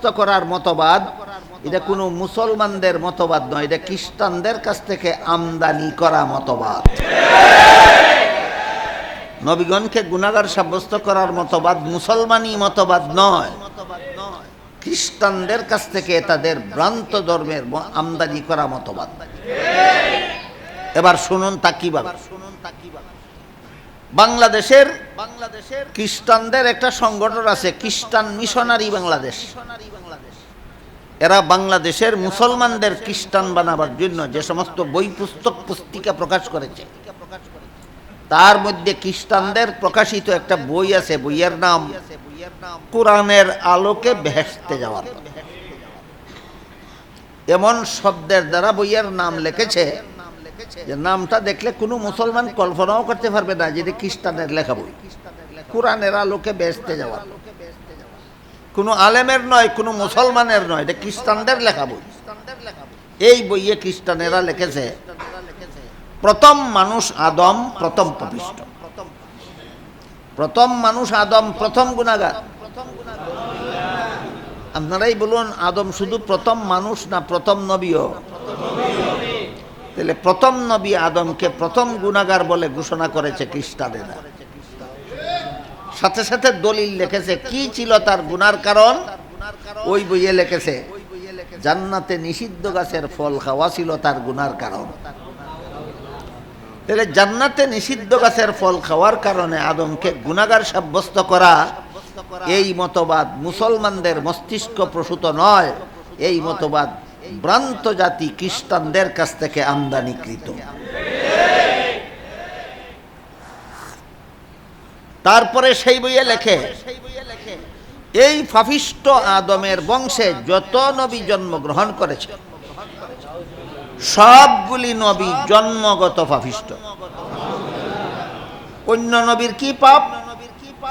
সাব্যস্ত করার মতবাদ, এটা কোনো মুসলমানদের মতবাদ নয়, এটা খ্রিস্টানদের কাছ থেকে আমদানি করা মতবাদ। নবীগণকে গুণাগার সাব্যস্ত করার মতবাদ মুসলমানি মতবাদ নয়। খ্রিস্টানদের কাছ থেকে তাদের ভ্রান্ত ধর্মের আমদানি করা মতবাদ। এবার শুনুন তা কীভাবে? বাংলাদেশের বাংলাদেশের খ্রিস্টানদের একটা সংগঠন আছে খ্রিস্টান মিশনারি বাংলাদেশ। এরা বাংলাদেশের মুসলমানদের খ্রিস্টান বানাবার জন্য যে সমস্ত বই পুস্তক পুস্তিকা প্রকাশ করেছে তার মধ্যে খ্রিস্টানদের প্রকাশিত একটা বই আছে বইয়ের নাম কোরআনের আলোকে ভেসতে যাওয়ার এমন শব্দের দ্বারা বইয়ের নাম লিখেছে যে নামটা দেখলে কোনো মুসলমান কল্পনাও করতে পারবে না যে খ্রিস্টানের লেখা বই। কোরআনের আলোকে বেসতে যাওয়া। কোনো আলেমের নয়, কোনো মুসলমানের নয়, এটা খ্রিস্টানদের লেখা বই। এই বইয়ে খ্রিস্টানেরা লিখেছে, প্রথম মানুষ আদম, প্রথম পাপিষ্ট প্রথম মানুষ আদম, প্রথম গুণাগার। আপনারাই বলুন, আদম শুধু প্রথম মানুষ না প্রথম নবীও? তাহলে প্রথম নবী আদমকে প্রথম গুণাগার বলে ঘোষণা করেছে খ্রিস্টানেরা। সাথে সাথে দলিল লিখেছে, কি ছিল তার গুনার কারণ? ওই বইয়ে লিখেছে, জান্নাতে নিষিদ্ধ গাছের ফল খাওয়া ছিল তার গুনার কারণ। তাহলে জান্নাতে নিষিদ্ধ গাছের ফল খাওয়ার কারণে আদমকে গুণাগার সাব্যস্ত করা এই মতবাদ মুসলমানদের মস্তিষ্ক প্রসূত নয়, এই মতবাদ ভ্রান্ত জাতি খ্রিস্টানদের কাছ থেকে আমদানিকৃত। তারপরে সেই বইয়ে লেখে, এই ফাফিষ্ট আদমের বংশে যত নবী জন্মগ্রহণ করেছে, সবগুলি নবী জন্মগত পাপিষ্ট অন্য নবীর কি পাপ?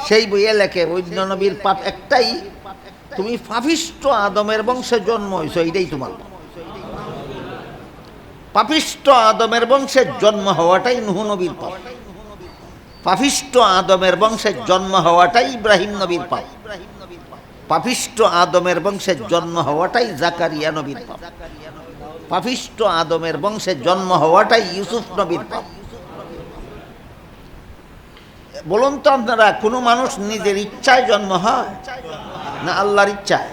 সেই বইয়ে লেখে, অন্য নবীর পাপ একটাই, তুমি পাপিষ্ট আদমের বংশে জন্ম হয়েছো, এইটাই তোমার পাপ। পাপিষ্ট আদমের বংশে জন্ম হওয়াটাই নবীর পাপ। পাপিষ্ট আদমের বংশে জন্ম হওয়াটাই ইব্রাহিম নবীর পাপ। পাপিষ্ট আদমের বংশে জন্ম হওয়াটাই জাকারিয়া নবীর পাপ। পাপিষ্ট আদমের বংশে জন্ম হওয়াটাই ইউসুফ নবীর পাপ। বলুন তো আপনারা, কোনো মানুষ নিজের ইচ্ছায় জন্ম হয় না আল্লাহর ইচ্ছায়?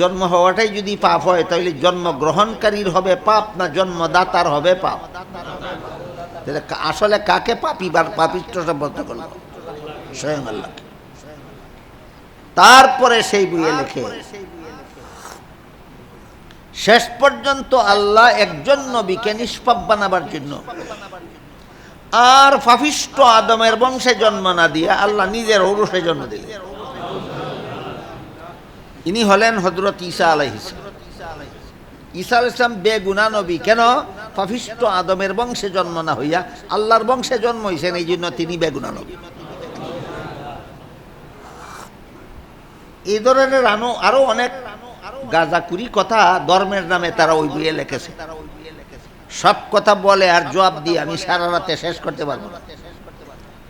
জন্ম হওয়াটাই যদি পাপ হয়, তাহলে জন্মগ্রহণকারীর হবে পাপ না জন্মদাতার হবে পাপ? তাহলে আসলে কাকে পাপি বা পাপিষ্ট সাব্যস্ত করল স্বয়ং আল্লাহ। তারপরে সেই বইয়ে লেখে, শেষ পর্যন্ত আল্লাহ একজন নবীকে নিষ্পাপ বানাবার জন্য আর ফাফিষ্ট আদমের বংশে জন্ম না দিয়ে আল্লাহ নিজের ঔরসে জন্ম দিলেন। ইনি হলেন হজরত ঈসা আলাইহিস ঈসা ইসলাম বেগুনা নবী। কেন? পাপিষ্ট আদমের বংশে জন্ম না হইয়া আল্লাহর বংশে জন্ম হয়েছেন এই জন্য তিনি বেগুনা নবী। এই ধরনের আনো, আরও অনেক গাজাকুরি কথা ধর্মের নামে তারা ওই বইয়ে লিখেছে। সব কথা বলে আর জবাব দিয়ে আমি সারা রাতে শেষ করতে পারব না।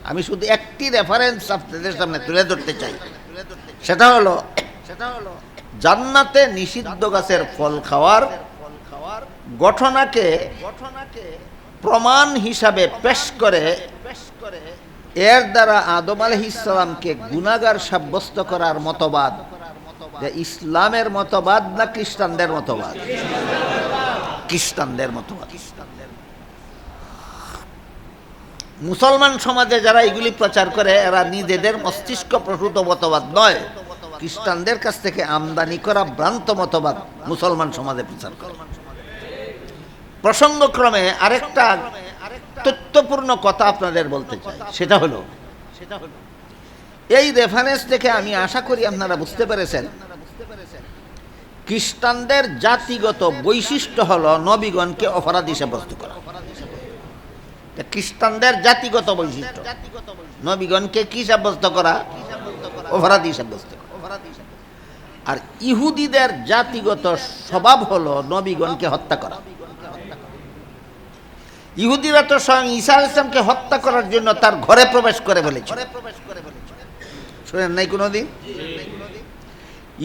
আমি শুধু একটি রেফারেন্স আপনাদের সামনে তুলে ধরতে চাই। সেটা হলো জান্নাতে নিষিদ্ধ গাছের ফল খাওয়ার ঘটনাকে প্রমাণ হিসাবে পেশ করে এর দ্বারা আদম আলহ ইসলামকে গুণাগার সাব্যস্ত করার মতবাদ। ইসলামের মতবাদ না খ্রিস্টানদের মতবাদ? খ্রিস্টানদের মতবাদ। মুসলমান সমাজে যারা এগুলি প্রচার করে এরা নিজেদের মস্তিষ্ক প্রসূত মতবাদ নয়। খ্রিস্টানদের কাছ থেকে আমদানি করা ভ্রান্ত মতবাদ মুসলমান সমাজে প্রচার করে। প্রসঙ্গক্রমে আরেকটা তথ্যপূর্ণ কথা আপনাদের বলতে চাই, সেটা হলো সেটা হলো এই রেফারেন্স থেকে আমি আশা করি আপনারা বুঝতে পেরেছেন, খ্রিস্টানদের জাতিগত বৈশিষ্ট্য হল নবীগণকে অপরাধী সাব্যস্ত করা। খ্রিস্টানদের জাতিগত বৈশিষ্ট্য, নবীগণকে কি সাব্যস্ত করা? অপরাধী সাব্যস্ত। আর ইহুদিদের জাতিগত স্বভাব হলো নবীগণকে হত্যা করা। ইহুদিরা তো স্বয়ং ঈসা ইসলামকে হত্যা করার জন্য তার ঘরে প্রবেশ করে ফেলেছে শুনেন নাই কোনোদিন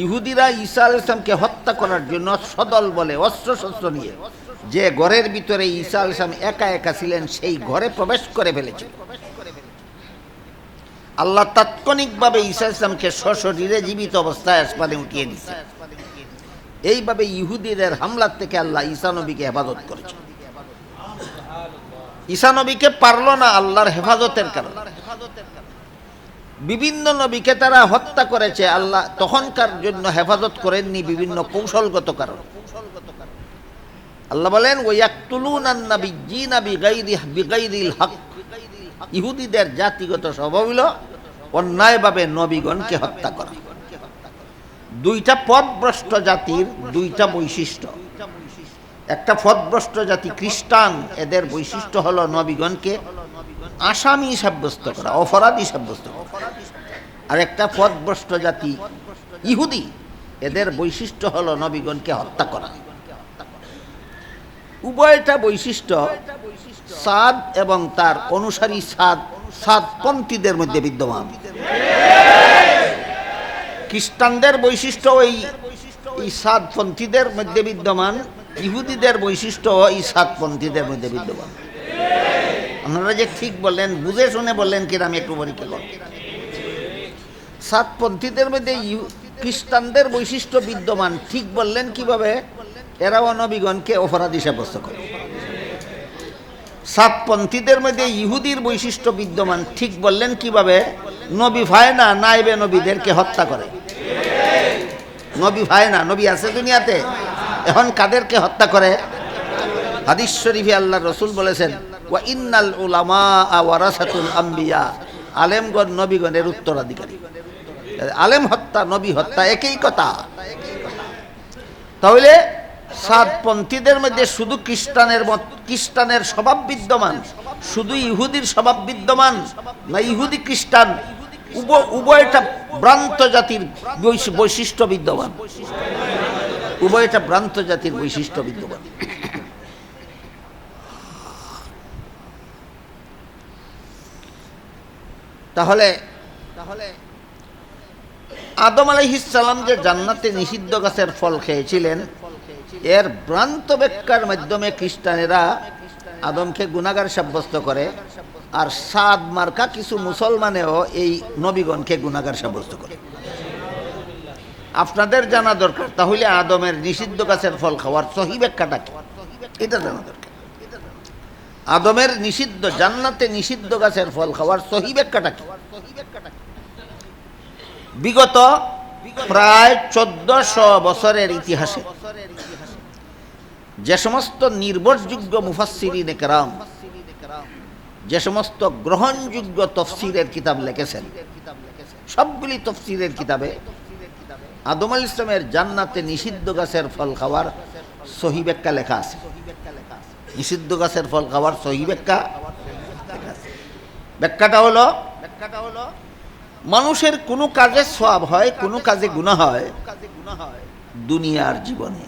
ইহুদিরা ঈসা ইসলামকে হত্যা করার জন্য সদল বলে অস্ত্র শস্ত্র নিয়ে। যে ঘরের ভিতরে ঈসা ইসলাম একা একা ছিলেন, সেই ঘরে প্রবেশ করে ফেলেছিল। আল্লাহ তাৎক্ষণিকভাবে ঈসা ইসলামকে সশরীরে জীবিত অবস্থায় আসমানে উঠিয়ে দিচ্ছে এইভাবে ইহুদিদের হামলার থেকে আল্লাহ ঈসা নবীকে হেফাজত করেছে ঈসা নবীকে পারল না আল্লাহর হেফাজতের কারণে। বিভিন্ন নবীকে তারা হত্যা করেছে, আল্লাহ তখনকার জন্য হেফাজত করেননি বিভিন্ন কৌশলগত কারণ। আল্লাহ বলেন, ওয়াক্তুলুনান নাবিয়্যিনা বিগাইরি বিগাইরিল হক। ইহুদিদের জাতিগত স্বভাব হইল অন্যায়ভাবে নবীগণকে হত্যা করা। দুইটা পথভ্রষ্ট জাতির দুইটা বৈশিষ্ট্য। একটা পথভ্রষ্ট জাতি খ্রিস্টান, এদের বৈশিষ্ট্য হলো নবীগণকে আসামি সাব্যস্ত করা, অপরাধী সাব্যস্ত করা। আর একটা পথভ্রষ্ট জাতি ইহুদি, এদের বৈশিষ্ট্য হলো নবীগণকে হত্যা করা। উভয়টা বৈশিষ্ট্য সাদ এবং তার অনুসারী সাদ সাদপন্থীদের মধ্যে বিদ্যমান। খ্রিস্টানদের বৈশিষ্ট্য ওই এই সাদপন্থীদের মধ্যে বিদ্যমান, ইহুদিদের বৈশিষ্ট্য এই সাদপন্থীদের মধ্যে বিদ্যমান। আপনারা যে ঠিক বললেন, বুঝে শুনে বললেন কিনা আমি একটু পরীক্ষা করব। সাতপন্থীদের মধ্যে খ্রিস্টানদের বৈশিষ্ট্য বিদ্যমান, ঠিক বললেন কীভাবে? এরাও নবীগণকে অপরাধী সাব্যস্ত করে। সাতপন্থীদের মধ্যে ইহুদির বৈশিষ্ট্য বিদ্যমান। ঠিক বললেন কীভাবে? নবী ভাই না নাইবে নবীদেরকে হত্যা করে। নবী ভাই না নবী আছে দুনিয়াতে। এখন কাদেরকে হত্যা করে? হাদিস শরীফে আল্লাহ রসুল বলেছেন ইন্নাল উলামা ওয়ারাসাতুল আম্বিয়া। আলেমগণ, নবীগণের উত্তরাধিকারী। আলেম হত্যা, নবী হত্যা, একই কথা। তাহলে সাতপন্থীদের মধ্যে শুধু খ্রিস্টানের মত, খ্রিস্টানের স্বভাব বিদ্যমান, শুধু ইহুদির স্বভাব বিদ্যমান না, ইহুদি খ্রিস্টান উভয়টা ভ্রান্ত জাতির বৈশিষ্ট্য বিদ্যমান। উভয়টা ভ্রান্ত জাতির বৈশিষ্ট্য বিদ্যমান। তাহলে তাহলে আদম আলাইহিসাল্লাম যে জান্নাতে নিষিদ্ধ গাছের ফল খেয়েছিলেন এর ভ্রান্ত ব্যাখ্যার মাধ্যমে খ্রিস্টানেরা আদমকে গুণাগার সাব্যস্ত করে, আর সাদ মার্কা কিছু মুসলমানেও এই নবীগণকে গুণাগার সাব্যস্ত করে। আপনাদের জানা দরকার, তাহলে আদমের নিষিদ্ধ গাছের ফল খাওয়ার সহি ব্যাখ্যাটা কি? এটা জানা দরকার। আদমের নিষিদ্ধ, জান্নাতে নিষিদ্ধ গাছের ফল খাওয়ার সহি ব্যাখ্যাটা কি? বিগত প্রায় চোদ্দশো বছরের ইতিহাসে যে সমস্ত নির্ভরযোগ্য মুফাসিরিন কেরাম, যে সমস্ত গ্রহণযোগ্য তফসিরের কিতাব লিখেছেন, সবগুলি তফসিরের কিতাবে আদম আল ইসলামের জান্নাতে নিষিদ্ধ গাছের ফল খাওয়ার সহি ব্যাখ্যা লেখা আছে। নিষিদ্ধ গাছের ফল খাওয়ার সহি ব্যাখ্যা ব্যাখ্যাটা হলো ব্যাখ্যাটা হলো, মানুষের কোনো কাজে সব হয়, কোনো কাজে গুণা হয় দুনিয়ার জীবনে।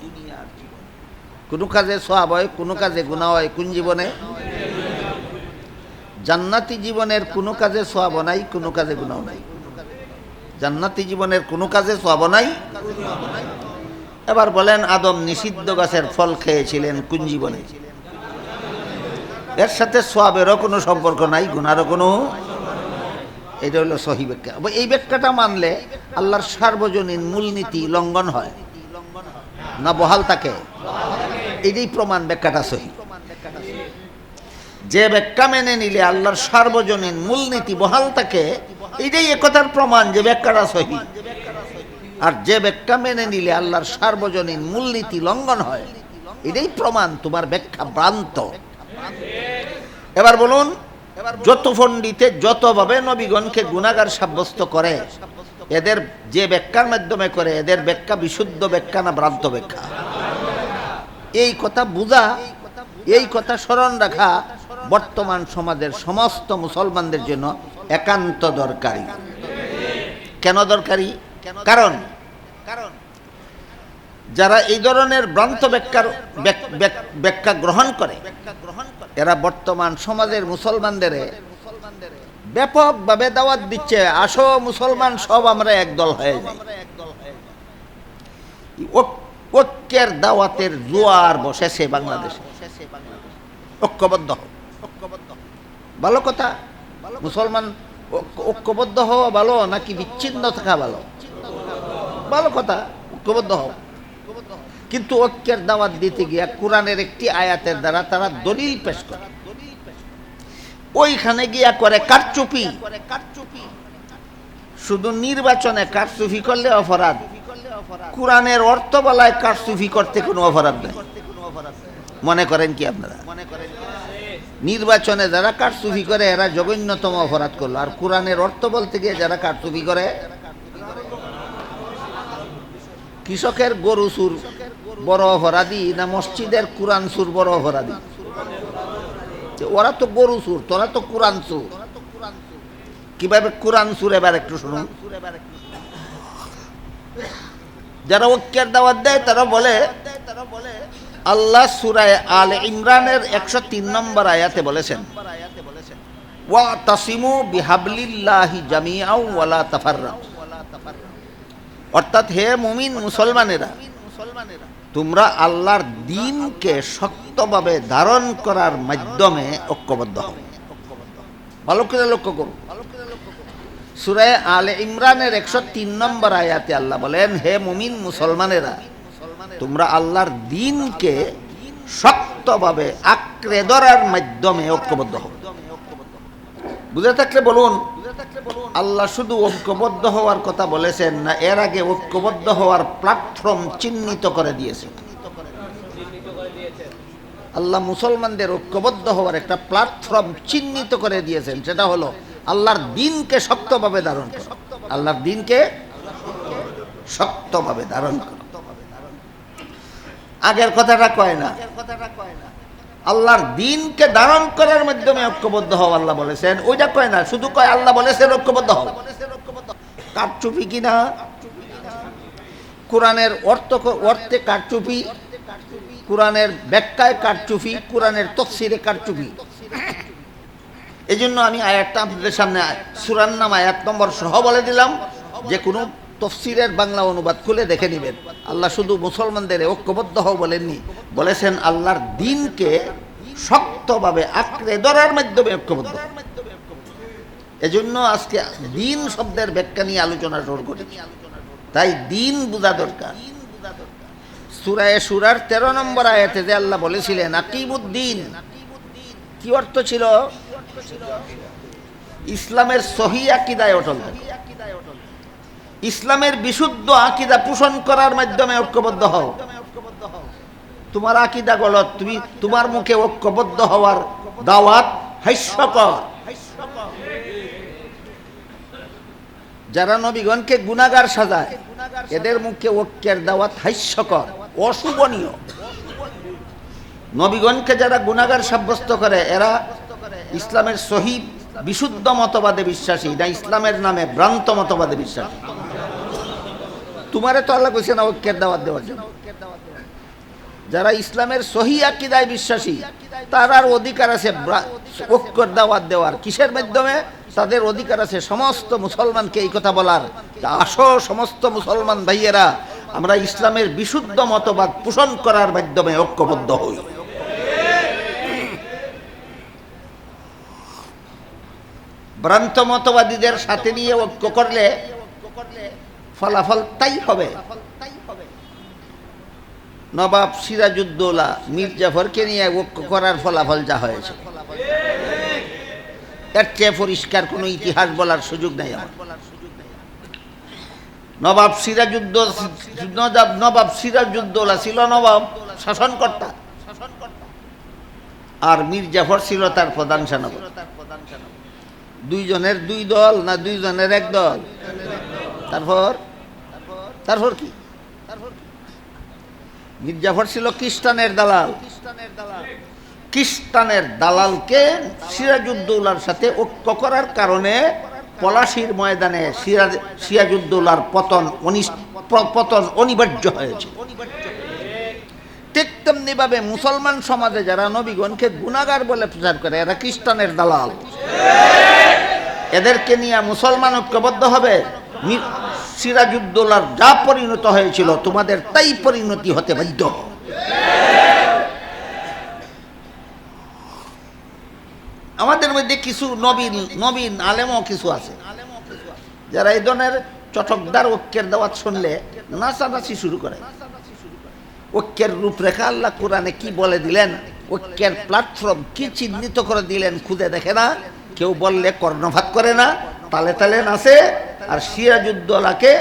কোনো কাজে সব হয়, কোনো কাজে গুণা হয়, কোন জীবনে? জান্নাতি জীবনের কোনো কাজে সব নাই, কোনো কাজে গুণাও নাই। জান্নাতি জীবনের কোনো কাজে সব নাই। এবার বলেন, আদম নিষিদ্ধ গাছের ফল খেয়েছিলেন কোন জীবনে? এর সাথে সোয়াবেরও কোনো সম্পর্ক নাই গুনারও কোনো? এটা হলো সহি ব্যাখ্যা। এই ব্যাখ্যাটা মানলে আল্লাহর সার্বজনীন মূলনীতি লঙ্ঘন হয়। না বহাল থাকে? এটাই প্রমাণ ব্যাখ্যাটা সহি। যে ব্যাখ্যা মেনে নিলে আল্লাহর সার্বজনীন মূলনীতি বহাল থাকে, এটাই একথার প্রমাণ যে ব্যাখ্যাটা সহি। আর যে ব্যাখ্যা মেনে নিলে আল্লাহর সার্বজনীন মূলনীতি লঙ্ঘন হয়, এটাই প্রমাণ তোমার ব্যাখ্যা ভ্রান্ত। এবার বলুন, যত পণ্ডিতে যতভাবে নবীগণকে গুণাগার সাব্যস্ত করে এদের যে ব্যাখ্যার মাধ্যমে করে, এদের ব্যাখ্যা বিশুদ্ধ ব্যাখ্যা না ভ্রান্ত ব্যাখ্যা? এই কথা বোঝা, এই কথা স্মরণ রাখা বর্তমান সমাজের সমস্ত মুসলমানদের জন্য একান্ত দরকারি। কেন দরকারি? কারণ কারণ যারা এই ধরনের ভ্রান্ত ব্যাখ্যার ব্যাখ্যা গ্রহণ করে, এরা বর্তমান সমাজের মুসলমানদের ব্যাপকভাবে দাওয়াত দিচ্ছে। আসো, মুসলমান, সব আমরা একদল হয়ে যাই। ঐক্যের দাওয়াতের জোয়ার বসেছে বাংলাদেশে। ঐক্যবদ্ধ হও। ভালো কথা? মুসলমান ঐক্যবদ্ধ হওয়া ভালো নাকি বিচ্ছিন্ন থাকা ভালো? ভালো কথা, ঐক্যবদ্ধ হও। কিন্তু ঐক্যের দাওয়াত দিতে গিয়া কোরআনের একটি আয়াতের দ্বারা তারা দলিল পেশ করে। ওইখানে গিয়া করে কারচুপি। শুধু নির্বাচনে কারচুপি করলে অপরাধ। কোরআনের অর্থ বলায় কারচুপি করতে কোনো অপরাধ নেই। মনে করেন কি আপনারা? নির্বাচনে যারা কারচুপি করে এরা জঘন্যতম অপরাধ করল। আর কোরআনের অর্থ বলতে গিয়ে যারা কারচুপি করে কৃষকের গরু সুর বড় অপরাধী না মসজিদের কোরআন সুর বড় অপরাধী? ওরা তো গরু সুর তোরা তো কোরআন সুর কীভাবে কোরআন সুর এবার একটু শুনুন। যারা ঐক্যের দাওয়াত দেয়, তারা বলে, আল্লাহ সুরায় আল ইমরানের একশো তিন নম্বর আয়াতে বলেছেন ওয়া তাসিমু বিহাবলিল্লাহি জামিআও ওয়ালা তাফাররাকু অর্থাৎ হে মুমিন মুসলমানেরা তোমরা আল্লাহর দিনকে শক্তভাবে ধারণ করার মাধ্যমে ঐক্যবদ্ধ হবে ভালো করে লক্ষ্য করুন সুরায় আলে ইমরানের একশো তিন নম্বর আয়াতে আল্লাহ বলেন, হে মুমিন মুসলমানেরা, তোমরা আল্লাহর দিনকে শক্তভাবে আঁকড়ে ধরার মাধ্যমে ঐক্যবদ্ধ হবে বুঝে থাকলে বলুন, আল্লাহ শুধু ঐক্যবদ্ধ হওয়ার কথা বলেছেন না, এর আগে ঐক্যবদ্ধ হওয়ার প্ল্যাটফর্ম চিহ্নিত করে দিয়েছেন। আল্লাহ মুসলমানদের ঐক্যবদ্ধ হওয়ার একটা প্ল্যাটফর্ম চিহ্নিত করে দিয়েছেন, সেটা হলো আল্লাহর দিনকে শক্তভাবে ধারণ করো। আল্লাহর দিনকে শক্তভাবে ধারণ করো। আগের কথাটা কয় না? আল্লাহর দিনকে ধারণ করার মাধ্যমে ঐক্যবদ্ধ হও, আল্লাহ বলেছেন। ওইটা কয় না, শুধু কয় আল্লাহ বলেছেন ঐক্যবদ্ধ হও। কারচুপি কিনা কোরআনের অর্থ অর্থে কারচুপি, কোরআনের ব্যাখ্যায় কারচুপি, কোরআনের তফসিরে কারচুপি। এই জন্য আমি আয়াতটা আপনাদের সামনে সুরান নাম আয়াত নম্বর সহ বলে দিলাম, যে কোনো তফসিরের বাংলা অনুবাদ খুলে দেখে নেবেন। আল্লাহ শুধু মুসলমানদের ঐক্যবদ্ধ হও বলেননি, বলেছেন আল্লাহর দিনকে শক্তভাবে আঁকড়ে ধরার মাধ্যমে ঐক্যবদ্ধ এজন্য আজকে দিন শব্দের ব্যাখ্যা নিয়ে আলোচনা শুরু করি। তাই দিন বোঝা দরকার। সুরায় সুরার তেরো নম্বর আয়াতে যে আল্লাহ বলেছিলেন, আকিমুদ্দিন। কি অর্থ ছিল? ইসলামের সহি আকিদায় অটল। ইসলামের বিশুদ্ধ আকিদা পোষণ করার মাধ্যমে ঐক্যবদ্ধ হও। তোমার আকিদা গলত, তুমি তোমার মুখে ঐক্যবদ্ধ হওয়ার দাওয়াত হাস্যকর। যারা নবীগণকে গুনাগার সাজায়, এদের মুখে ঐক্যের দাওয়াত হাস্যকর, অশুভনীয়। নবীগণকে যারা গুনাগার সাব্যস্ত করে, এরা ইসলামের সহি বিশুদ্ধ মতবাদে বিশ্বাসী, না ইসলামের নামে ভ্রান্ত মতবাদে বিশ্বাসী। তোমারে তো আল্লাহ কইছে না ঐক্যের দাওয়াত দেওয়ার জন্য। যারা ইসলামের সহি আকিদায় বিশ্বাসী, তার আর অধিকার আছে ঐক্যর দাওয়াত দেওয়ার। কিসের মাধ্যমে? তাদের অধিকার আছে সমস্ত মুসলমানকে এই কথা বলার। আসো সমস্ত মুসলমান ভাইয়েরা, আমরা ইসলামের বিশুদ্ধ মতবাদ পোষণ করার মাধ্যমে ঐক্যবদ্ধ হই। ভ্রান্ত মতবাদীদের সাথে নিয়ে ঐক্য করলে ফলাফল তাই হবে। নবাব সিরাজুদ্দৌলা মীর জাফরকে নিয়ে ঐক্য করার ফলাফল যা হয়েছে। এর চেয়ে পরিষ্কার কোনো ইতিহাস বলার সুযোগ নেই নবাব সিরাজুদ্দ নবাব নবাব সিরাজউদ্দৌলা ছিল নবাব শাসনকর্তা। আর মীর জাফর ছিল তার প্রধান সেনাপতি। দুইজনের দুই দল না দুইজনের এক দল? তারপর তারপর কি? মির্জাফর ছিল খ্রিস্টানের দালাল। খ্রিস্টানের দালালকে সিরাজুদ্দৌলার সাথে ঐক্য করার কারণে পলাশির ময়দানে সিরাজ সিরাজউদ্দৌলার পতন পতন অনিবার্য হয়েছে ঠিক তেমনি ভাবে মুসলমান সমাজে যারা নবীগণকে গুণাগার বলে প্রচার করে, এরা খ্রিস্টানের দালাল। এদেরকে নিয়ে মুসলমান ঐক্যবদ্ধ হবে? সিরাজুদ্দৌলার যা পরিণত হয়েছিল, তোমাদের তাই পরিণতি হতে বাধ্য। আমাদের মধ্যে কিছু নবীন নবীন আলেমও কিছু আছে। যারা এই ধরনের চটকদার ঐক্যের দাওয়াত শুনলে নাচানাচি শুরু করে। ঐক্যের রূপরেখা আল্লাহ কোরআনে কি বলে দিলেন? ঐক্যের প্ল্যাটফর্ম কি চিহ্নিত করে দিলেন খুদে দেখে না? কেউ বললে কর্ণপাত করে না? তালে তালে নাচে আর সিরাজুদ্দৌলাকে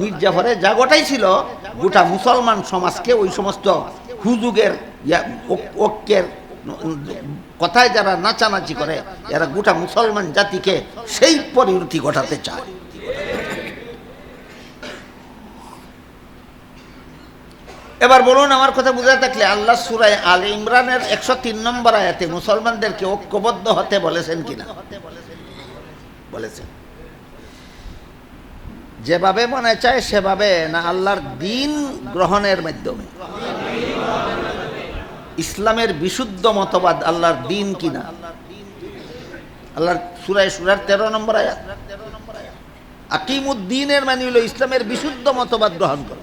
মির্জাফরে যা গোটাই ছিল গোটা মুসলমান সমাজকে ওই সমস্ত হুজুগের ঐক্যের কথায় যারা নাচানাচি করে, এরা গোটা মুসলমান জাতিকে সেই পরিণতি ঘটাতে চায়। এবার বলুন, আমার কথা বুঝে থাকলে আল্লাহ সুরায় আল ইমরানের একশো তিন নম্বর আয়াতে মুসলমানদেরকে ঐক্যবদ্ধ হতে বলেছেন কিনা? বলেছেন। যেভাবে মনে চায় সেভাবে না আল্লাহর দিন গ্রহণের মাধ্যমে। ইসলামের বিশুদ্ধ মতবাদ আল্লাহর দিন কিনা আল্লাহর সুরায় সুরার তেরো নম্বর আয়াত। আকিমুদ্দিনের মানে হলো ইসলামের বিশুদ্ধ মতবাদ গ্রহণ করো।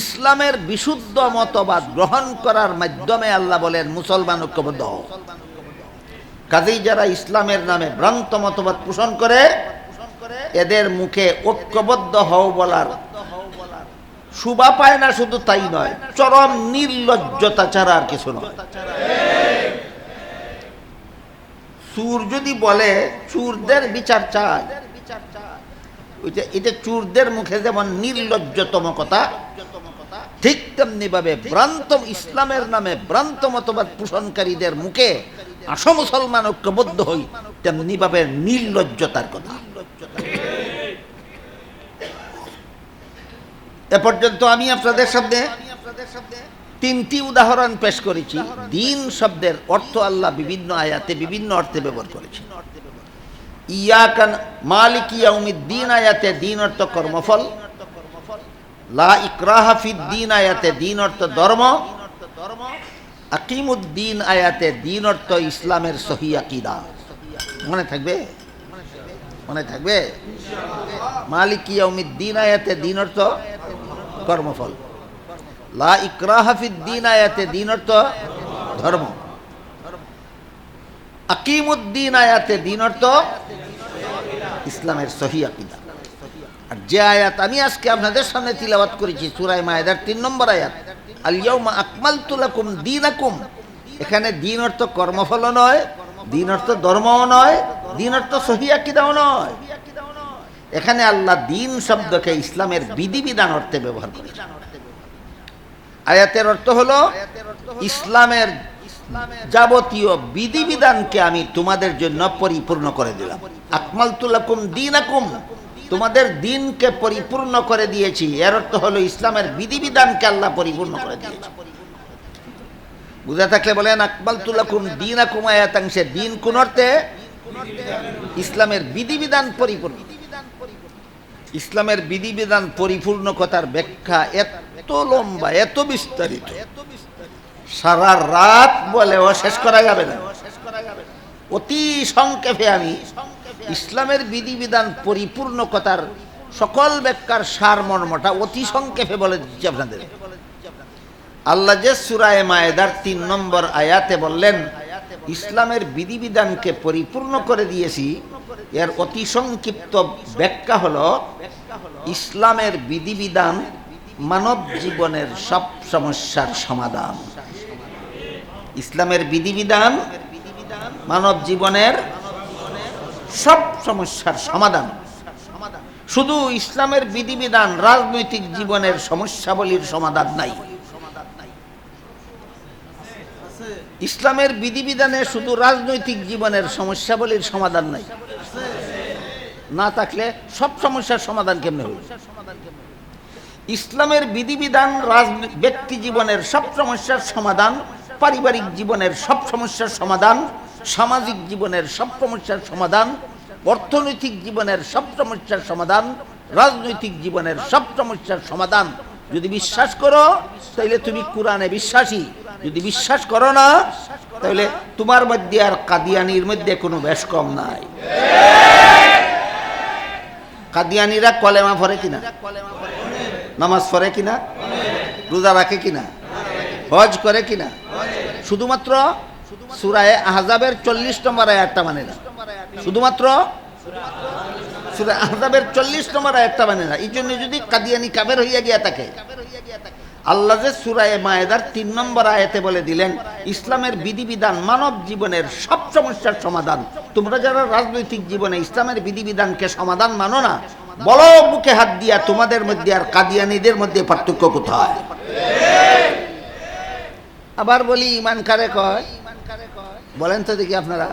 ইসলামের বিশুদ্ধ মতবাদ গ্রহণ করার মাধ্যমে আল্লাহ বলেন, মুসলমান ঐক্যবদ্ধ হও। কাজেই যারা ইসলামের নামে ভ্রান্ত মতবাদ পোষণ করে, এদের মুখে ঐক্যবদ্ধ হও বলার শুভা পায় না, শুধু তাই নয়, চরম নির্লজ্জতা ছাড়া আর কিছু নয়। চুর যদি বলে, চুরদের বিচার চায় এটা চুরদের মুখে যেমন নির্লজ্জতম কথা, ঠিক তেমনি ভাবে ভ্রান্ত ইসলামের নামে ভ্রান্ত মতবাদ পোষণকারীদের মুখে আসো মুসলমান ঐক্যবদ্ধ হই, তেমনি ভাবে নির্লজ্জতার কথা। এ পর্যন্ত আমি আপনাদের সামনে তিনটি উদাহরণ পেশ করেছি। দিন শব্দের অর্থ আল্লাহ বিভিন্ন আয়াতে বিভিন্ন অর্থে ব্যবহার করেছে ইয়াকান মালিক ইয়াউমিদ্দিন আয়াতে দিন অর্থ কর্মফল। লা ইকরাহা ফিদ্দিন আয়াতে দিন অর্থ ধর্ম। আকিমুদ্দিন আয়াতে দিন অর্থ ইসলামের সহি আকিদা। মনে থাকবে? মনে থাকবে? মালিক ইয়াউমিদ্দিন আয়াতে দিন অর্থ কর্মফল। লা ইকরাহা ফিদ্দিন আয়াতে দিন অর্থ ধর্ম। আকিমুদ্দিন আয়াতে দিন অর্থ ইসলামের সহি আকিদা। আর যে আয়াত আমি আজকে আপনাদের সামনে তিলাবাত করেছি সুরাই মায়েদার তিন নম্বর আয়াত আলিয়াউমা আকমাল তুলাকুম দিন আকুম এখানে দিন অর্থ কর্মফল নয়, দিন অর্থ ধর্মও নয়, দিন অর্থ সহি আকিদাও নয়। এখানে আল্লাহ দিন শব্দকে ইসলামের বিধিবিধান অর্থে ব্যবহার করেছে আয়াতের অর্থ হলো, ইসলামের যাবতীয় বিধিবিধানকে আমি তোমাদের জন্য পরিপূর্ণ করে দিলাম। আকমাল তুলাকুম দিন আকুম তোমাদের দিনকে পরিপূর্ণ করে দিয়েছি। এর অর্থ হলো ইসলামের বিধিবিধানকে আল্লাহ পরিপূর্ণ করে দিয়েছি বুঝা থাকলে বলেন আকমাল তুলাকুম দিন আকুম আয়াতাংশে দিন কোন অর্থে? ইসলামের বিধিবিধান পরিপূর্ণ। ইসলামের বিধিবিধান পরিপূর্ণ কথার ব্যাখ্যা এত লম্বা, এত বিস্তারিত। সারা রাত বলেও শেষ করা যাবে না। অতি সংক্ষেপে আমি ইসলামের বিধিবিধান পরিপূর্ণ কথার সকল ব্যাখ্যার সার মর্মটা অতি সংক্ষেপে বলে দিচ্ছি আপনাদের। আল্লাহ যে সুরায় মায়েদার তিন নম্বর আয়াতে বললেন, ইসলামের বিধিবিধানকে পরিপূর্ণ করে দিয়েছি, এর অতি সংক্ষিপ্ত ব্যাখ্যা হলো, ইসলামের বিধিবিধান মানব জীবনের সব সমস্যার সমাধান। ইসলামের বিধিবিধান মানব জীবনের সব সমস্যার সমাধান। শুধু ইসলামের বিধিবিধান, রাজনৈতিক জীবনের সমস্যাবলীর সমাধান নাই। ইসলামের বিধিবিধানে শুধু রাজনৈতিক জীবনের সমস্যাবলীর সমাধান নাই। না থাকলে সব সমস্যার সমাধান কেমনে হবে ইসলামের বিধিবিধান ব্যক্তি জীবনের সব সমস্যার সমাধান পারিবারিক জীবনের সব সমস্যার সমাধান, সামাজিক জীবনের সব সমস্যার সমাধান, অর্থনৈতিক জীবনের সব সমস্যার সমাধান, রাজনৈতিক জীবনের সব সমস্যার সমাধান। যদি বিশ্বাস করো তাহলে তুমি কোরআনে বিশ্বাসী। যদি বিশ্বাস করো না তাহলে তোমার মধ্যে আর কাদিয়ানির মধ্যে কোনো বেশ কম নাই। কাদিয়ানিরা কলেমা পড়ে কিনা? নামাজ পড়ে কিনা? রোজা রাখে কিনা? হজ করে কিনা? শুধুমাত্র সুরায় আহজাবের চল্লিশ নম্বর আয়াতটা মানে না। শুধুমাত্র সুরা আহজাবের চল্লিশ নম্বর আয়াতটা মানে না। এই জন্য যদি কাদিয়ানি কাবের হইয়া গিয়া থাকে, আল্লাহ যে সুরায় মায়েদার তিন নম্বর আয়াতে বলে দিলেন, ইসলামের বিধিবিধান মানব জীবনের সব সমস্যার সমাধান। তোমরা যারা রাজনৈতিক জীবনে ইসলামের বিধিবিধানকে সমাধান মানো না, বলো বুকে হাত দিয়া তোমাদের মধ্যে আর কাদিয়ানিদের মধ্যে পার্থক্য কোথায়? আবার বলি, ইমান কারে কয়? বলেন তো দেখি আপনারা।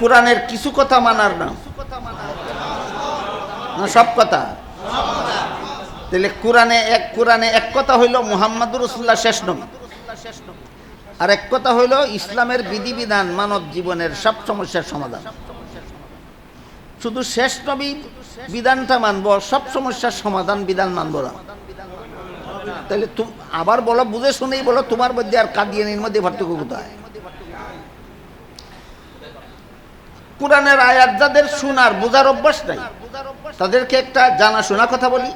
কোরআনের কিছু কথা মানার না। না, সব কথা। তাহলে কোরআনে এক কোরআনে এক কথা হইল মুহাম্মাদুর রসুল্লাহ শেষ নবী। আর এক কথা হইল ইসলামের বিধিবিধান মানব জীবনের সব সমস্যার সমাধান। শুধু শেষ নবী বিধানটা মানব, সব সমস্যার সমাধান বিধান মানব না। তাহলে আবার বলো, বুঝে শুনেই বলো, তোমার মধ্যে আর কাদিয়ানির মধ্যে পার্থক্য কোথায়? কোরআনের আয়াত যাদের শোনার বোঝার অভ্যাস নাই, তাদেরকে একটা জানাশোনা কথা বলি।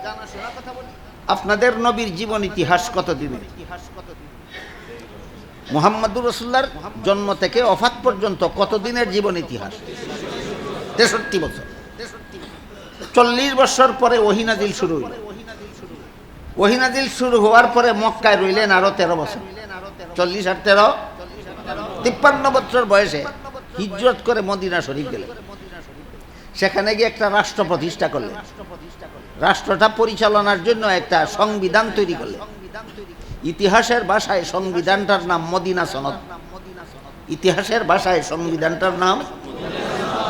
আপনাদের নবীর জীবন ইতিহাস কত দিনের? মোহাম্মদুর রসুল্লার জন্ম থেকে অফাত পর্যন্ত কত দিনের জীবন ইতিহাস? তেষট্টি বছর। চল্লিশ বছর পরে ওহিনাদিল শুরু হইল। ওহিনাদিল শুরু হওয়ার পরে মক্কায় রইলেন আরও তেরো বছর। চল্লিশ আর তেরো, তিপ্পান্ন বছর বয়সে হিজরত করে মদিনা শরীফ গেলেন। সেখানে গিয়ে একটা রাষ্ট্র প্রতিষ্ঠা করলেন। রাষ্ট্রটা পরিচালনার জন্য একটা সংবিধান তৈরি করলেন। ইতিহাসের ভাষায় সংবিধানটার নাম মদিনা সনদ। ইতিহাসের ভাষায় সংবিধানটার নাম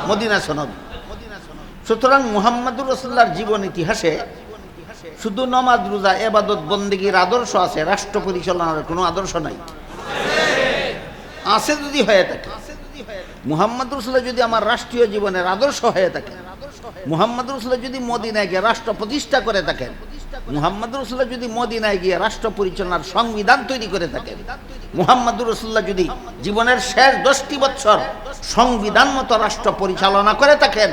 মদিনা সনদ। সুতরাং মুহাম্মদুর রসুল্লার জীবন ইতিহাসে শুধু নমাজ, রোজা, এবাদত, বন্দিগির আদর্শ আছে রাষ্ট্র পরিচালনার কোনো আদর্শ নাই। আছে যদি হয়ে থাকে। মুহাম্মদ রসুল্লাহ যদি আমার রাষ্ট্রীয় জীবনের আদর্শ হয়ে থাকে, মুহাম্মদ রসুল্লাহ যদি মদিনায় গিয়ে রাষ্ট্র প্রতিষ্ঠা করে থাকেন মুহাম্মদ রসুল্লাহ যদি মদিনায় গিয়ে রাষ্ট্র পরিচালনার সংবিধান তৈরি করে থাকেন মুহাম্মদ রসুল্লাহ যদি জীবনের শেষ দশটি বছর সংবিধান মতো রাষ্ট্র পরিচালনা করে থাকেন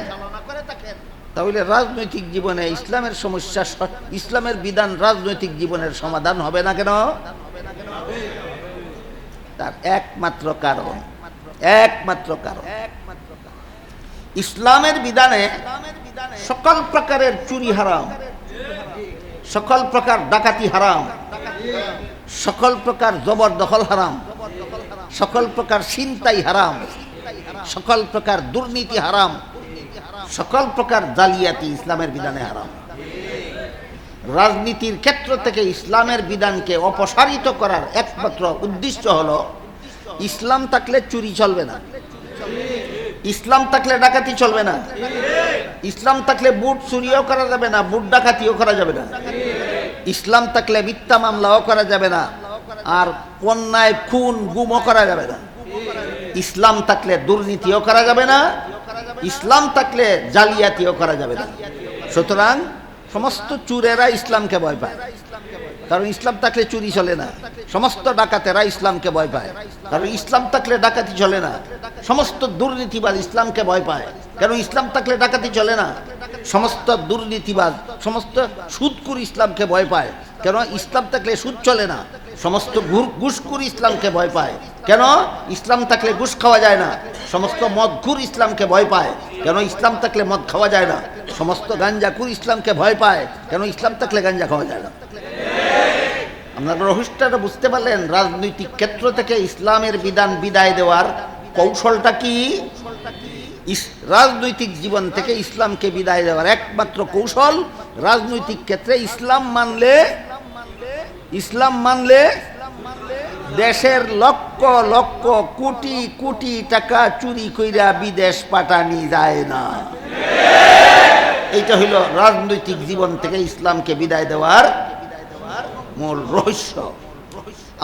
তাহলে রাজনৈতিক জীবনে ইসলামের সমস্যা ইসলামের বিধান রাজনৈতিক জীবনের সমাধান হবে না কেন? তার একমাত্র কারণ একমাত্র কারণ, ইসলামের বিধানে সকল প্রকারের চুরি হারাম, সকল প্রকার ডাকাতি হারাম, সকল প্রকার জবরদখল হারাম, সকল প্রকার চিন্তাই হারাম, সকল প্রকার দুর্নীতি হারাম সকল প্রকার জালিয়াতি ইসলামের বিধানে হারাম। রাজনীতির ক্ষেত্র থেকে ইসলামের বিধানকে অপসারিত করার একমাত্র উদ্দেশ্য হলো, ইসলাম থাকলে চুরি চলবে না। ইসলাম থাকলে ডাকাতি চলবে না। ইসলাম থাকলে বুট চুরিও করা যাবে না, বুট ডাকাতিও করা যাবে না। ইসলাম থাকলে মিথ্যা মামলাও করা যাবে না, আর অন্যায়, খুন, গুমও করা যাবে না। ইসলাম থাকলে দুর্নীতিও করা যাবে না ইসলাম থাকলে জালিয়াতিও করা যাবে না। সুতরাং সমস্ত চুরেরা ইসলামকে ভয় পায়। কারণ ইসলাম থাকলে চুরি চলে না। সমস্ত ডাকাতেরা ইসলামকে ভয় পায়। কারণ ইসলাম থাকলে ডাকাতি চলে না। সমস্ত দুর্নীতিবাজ ইসলামকে ভয় পায়। কারণ ইসলাম থাকলে ডাকাতি চলে না। সমস্ত দুর্নীতিবাজ, সমস্ত সুদকুর ইসলামকে ভয় পায়। কেন ইসলাম থাকলে সুদ চলে না? সমস্ত ঘুর ঘুষকুর ইসলামকে ভয় পায়। কেন? ইসলাম থাকলে ঘুষ খাওয়া যায় না। সমস্ত মদঘুর ইসলামকে ভয় পায়। কেন ইসলাম থাকলে মদ খাওয়া যায় না? সমস্ত গাঞ্জাকুর ইসলামকে ভয় পায়। কেন ইসলাম থাকলে গাঞ্জা খাওয়া যায় না? আপনারা রহস্যটা বুঝতে পারলেন? রাজনৈতিক ক্ষেত্র থেকে ইসলামের বিধান বিদায় দেওয়ার কৌশলটা কি? রাজনৈতিক জীবন থেকে ইসলামকে বিদায় দেওয়ার একমাত্র কৌশল রাজনৈতিক ক্ষেত্রে ইসলাম মানলে ইসলাম মানলে দেশের লক্ষ লক্ষ কোটি কোটি টাকা চুরি কইরা বিদেশ পাঠানি যায় না। এইটা হইল রাজনৈতিক জীবন থেকে ইসলামকে বিদায় দেওয়ার মূল রহস্য।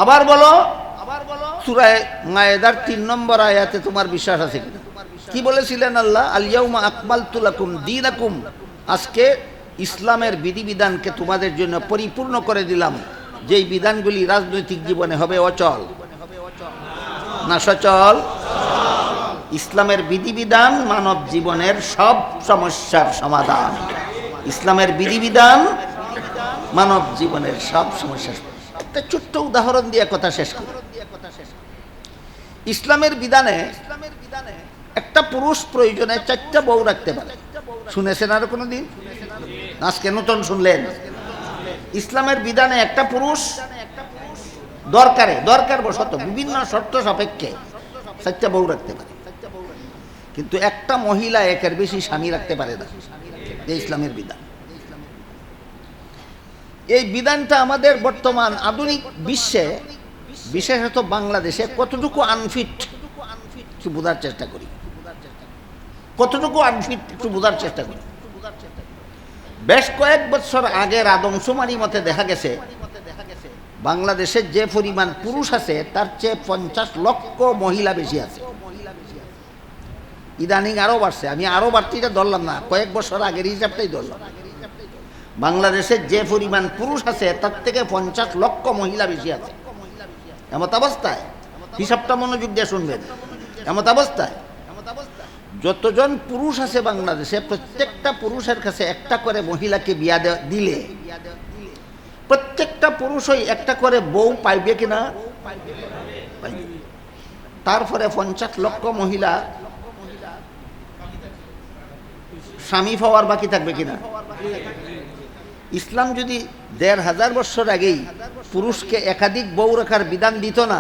আবার বলো আবার বলো। সুরায় মায়েদার তিন নম্বর আয়াতে তোমার বিশ্বাস আছে কিনা? কি বলেছিলেন আল্লাহ? আলিয়াউমা আকমাল তুলাকুম দিনাকুম। আজকে ইসলামের বিধিবিধানকে তোমাদের জন্য পরিপূর্ণ করে দিলাম। যেই বিধানগুলি রাজনৈতিক জীবনে হবে অচল। না সচল? ইসলামের বিধিবিধান মানব জীবনের সব সমস্যার সমাধান। ইসলামের বিধিবিধান মানব জীবনের সব সমস্যার একটা ছোট্ট উদাহরণ দিয়ে কথা শেষ করি। ইসলামের বিধানে একটা পুরুষ প্রয়োজনে চারটা বউ রাখতে পারে। শুনেছেন আরও কোনোদিন আজকে নতুন শুনলেন? ইসলামের বিধানে একটা পুরুষ দরকারে দরকার বশত বিভিন্ন শর্ত সাপেক্ষে চারটা বউ রাখতে পারে। কিন্তু একটা মহিলা একের বেশি স্বামী রাখতে পারে না। যে ইসলামের বিধান। এই বিধানটা আমাদের বর্তমান আধুনিক বিশ্বে, বিশেষত বাংলাদেশে কতটুকু আনফিট বোঝার চেষ্টা করি। কতটুকু আনফিট একটু বোঝার চেষ্টা করি। বেশ কয়েক বছর আগের আদমশুমারি মতে দেখা গেছে বাংলাদেশের যে পরিমাণ পুরুষ আছে, তার চেয়ে পঞ্চাশ লক্ষ মহিলা বেশি আছে। ইদানিং আরও বাড়ছে। আমি আরও বাড়তিটা ধরলাম না, কয়েক বছর আগের হিসাবটাই ধরলাম। বাংলাদেশের যে পরিমাণ পুরুষ আছে, তার থেকে পঞ্চাশ লক্ষ মহিলা বেশি আছে। এমত অবস্থায়? হিসাবটা মনোযোগ দিয়ে শুনবেন। এমত অবস্থায়? যতজন পুরুষ আছে বাংলাদেশে, প্রত্যেকটা পুরুষের কাছে একটা করে মহিলাকে বিয়া দিলে প্রত্যেকটা পুরুষই একটা করে বউ পাইবে কিনা। তারপরে পঞ্চাশ লক্ষ মহিলা স্বামী পাওয়ার বাকি থাকবে কিনা ইসলাম যদি দেড় হাজার বছর আগেই পুরুষকে একাধিক বউ রাখার বিধান দিত না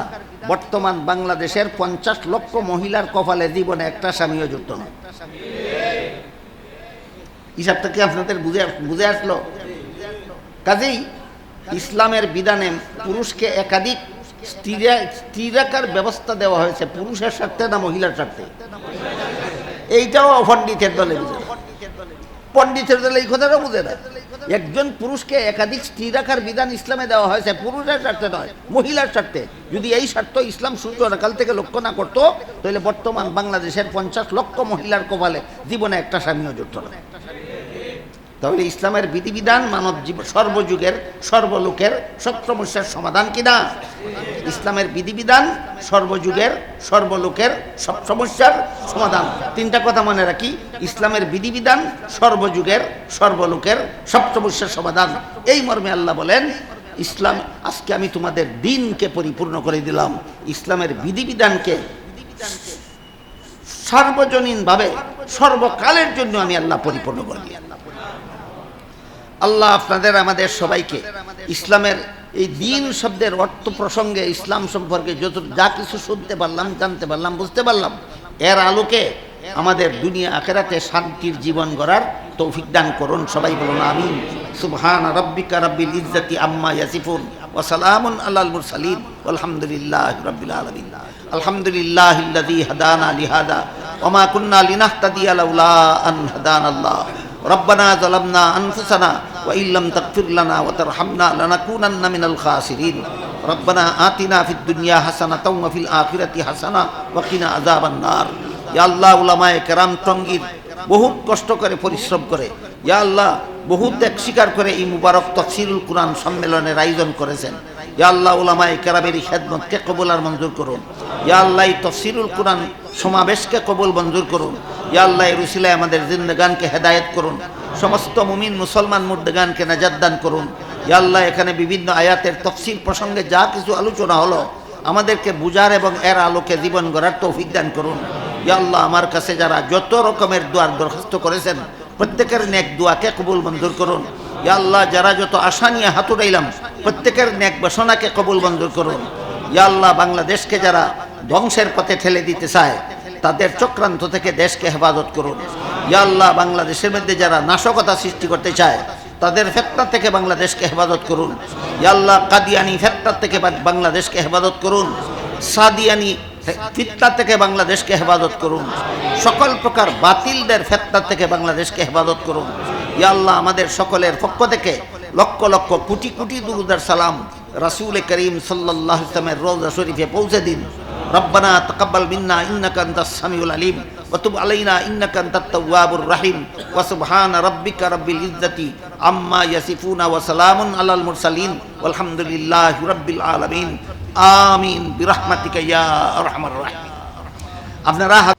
বর্তমান বাংলাদেশের পঞ্চাশ লক্ষ মহিলার কপালে জীবনে একটা স্বামীও জুটত না হিসাবটা কি আপনাদের বুঝে বুঝে আসলো? কাজেই ইসলামের বিধানে পুরুষকে একাধিক স্ত্রী ব্যবস্থা দেওয়া হয়েছে, পুরুষের স্বার্থে না মহিলার স্বার্থে? এইটাও পণ্ডিতের দলে বুঝে। পণ্ডিতের এই কথাটা বুঝে না। একজন পুরুষকে একাধিক স্ত্রী রাখার বিধান ইসলামে দেওয়া হয়েছে পুরুষের স্বার্থে নয়, মহিলার স্বার্থে। যদি এই স্বার্থ ইসলাম সূর্যকাল থেকে লক্ষ্য না করতো, তাহলে বর্তমান বাংলাদেশের পঞ্চাশ লক্ষ মহিলার কপালে জীবনে একটা স্বামীও জুটত না। তাহলে ইসলামের বিধিবিধান মানব জীবন সর্বযুগের, সর্বলোকের সব সমস্যার সমাধান কিনা ইসলামের বিধিবিধান সর্বযুগের, সর্বলোকের সব সমস্যার সমাধান। তিনটা কথা মনে রাখি। ইসলামের বিধিবিধান সর্বযুগের, সর্বলোকের সব সমস্যার সমাধান। এই মর্মে আল্লাহ বলেন, ইসলাম, আজকে আমি তোমাদের দিনকে পরিপূর্ণ করে দিলাম। ইসলামের বিধিবিধানকে সার্বজনীনভাবে, সর্বকালের জন্য আমি আল্লাহ পরিপূর্ণ করে আল্লাহ আপনাদের, আমাদের সবাইকে ইসলামের এই দিন শব্দের অর্থ প্রসঙ্গে ইসলাম সম্পর্কে যত যা কিছু শুনতে পারলাম, জানতে পারলাম, বুঝতে পারলাম, এর আলোকে আমাদের দুনিয়া আখেরাতে শান্তির জীবন গড়ার তৌফিক দান করুন। সবাই বলুন আমি সুবহান রব্বিকা রব্বিল ইজ্জতি আম্মা ইয়াসিফুন ওয়া সালামুন আলাল মুরসালিন। আলহামদুলিল্লাহ রব্বিল আলামিন। আলহামদুলিল্লাহ আল্লাযী হাদানা লিহাদা ওয়া মা কুন্না লিনাহতাদিয়া লাউলা আন হাদানাল্লাহ। রব্বানা যালামনা আনফুসানা وإن لم تغفر لنا وترحمنا لنكونن من الخاسرين ربنا آتنا في الدنيا حسنة وفي الآخرة حسنة وقنا عذاب النار يا الله علماء کرام টঙ্গীর বহুত কষ্ট করে পরিশ্রম করে ইয়া আল্লাহ বহু ত্যাগ স্বীকার করে এই মুবারক তফসিরুল কোরআন সম্মেলনের আয়োজন করেছেন ইয়া আল্লাহ উলামায়ে কেরামের খেদমতকে কবুল আর মঞ্জুর করুন ইয়া আল্লাহ এই তফসিরুল কোরআন সমাবেশকে কবুল মঞ্জুর করুন ইয়া আল্লাহ এই রুসিলায় আমাদের জিন্দগানকে হেদায়েত করুন সমস্ত মুমিন মুসলমান মুর্দগানকে নাজাদ দান করুন। আল্লাহ, এখানে বিভিন্ন আয়াতের তফসিল প্রসঙ্গে যা কিছু আলোচনা হলো, আমাদেরকে বুঝার এবং এর আলোকে জীবন গড়ার তৌফিক দান করুন। আল্লাহ, আমার কাছে যারা যত রকমের দোয়ার দরখাস্ত করেছেন, প্রত্যেকের নেক দোয়াকে কবুল মঞ্জুর করুন। আল্লাহ, যারা যত আশা নিয়ে হাত উঠাইলাম, প্রত্যেকের নেক বাসনাকে কবুল মঞ্জুর করুন। আল্লাহ, বাংলাদেশকে যারা ধ্বংসের পথে ঠেলে দিতে চায়, তাদের চক্রান্ত থেকে দেশকে হেফাজত করুন। আল্লাহ, বাংলাদেশের মধ্যে যারা নাশকতা সৃষ্টি করতে চায়, তাদের ফেতনা থেকে বাংলাদেশকে হেফাজত করুন। ইয়াল্লাহ কাদিয়ানি ফেতনার থেকে বাংলাদেশকে হেফাজত করুন। সাদিয়ানি ফিতনা থেকে বাংলাদেশকে হেফাজত করুন। সকল প্রকার বাতিলদের ফেতনার থেকে বাংলাদেশকে হেফাজত করুন। ইয়াল্লাহ আমাদের সকলের পক্ষ থেকে লক্ষ লক্ষ কোটি কোটি দুরুদার সালাম রাসুল করিম সাল্লাহ ইসলামের রোজা শরীফে পৌঁছে দিন। রব্বানা তকব্বাল মিন্না ইন্নাকান্তাস সামিউল আলিম। وتب علينا انك انت التواب الرحيم وسبحان ربك رب العزه عما يصفون وسلام على المرسلين والحمد لله رب العالمين آمين برحمتك يا ارحم الراحمين আপনারা